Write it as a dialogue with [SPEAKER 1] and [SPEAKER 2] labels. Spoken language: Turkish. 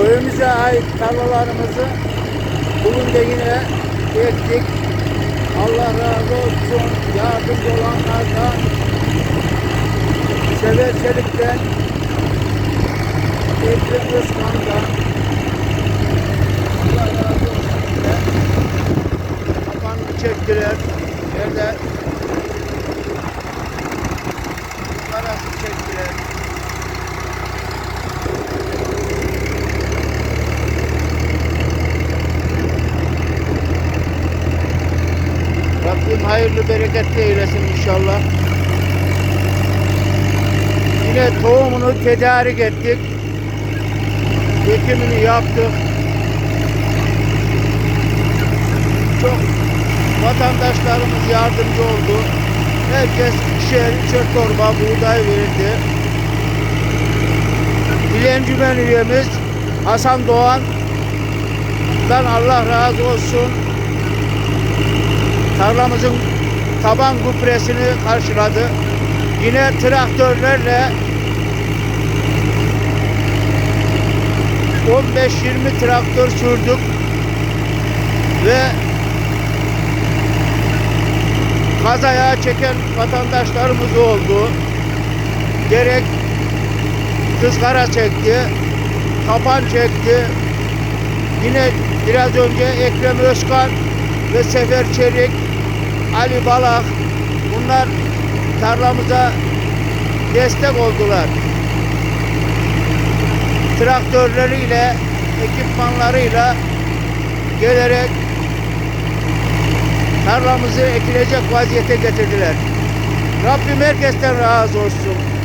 [SPEAKER 1] ait tarlalarımızı bugün de yine ektik. Allah razı olsun yardımcı olanlardan, Sever Çelik'ten, Ekrem Özkan'dan, Allah razı olsun. Kapanını çektiler. Nerede? Parası çektiler. Rabbim hayırlı bereketli eylesin inşallah. Yine tohumunu tedarik ettik. Ekimini yaptık. Çok vatandaşlarımız yardımcı oldu. Herkes ikişer, üçer torba buğday verildi. Bilencümen üyemiz Hasan Doğan'dan Allah razı olsun. Tarlamızın taban gübresini karşıladı. Yine traktörlerle 15-20 traktör sürdük ve kazaya çeken vatandaşlarımız oldu. Gerek kızgara çekti, kapan çekti. Yine biraz önce Ekrem Özkan ve Sefer Çelik, Ali Balak bunlar tarlamıza destek oldular. Traktörleriyle, ekipmanlarıyla gelerek tarlamızı ekilecek vaziyete getirdiler. Rabbim herkesten razı olsun.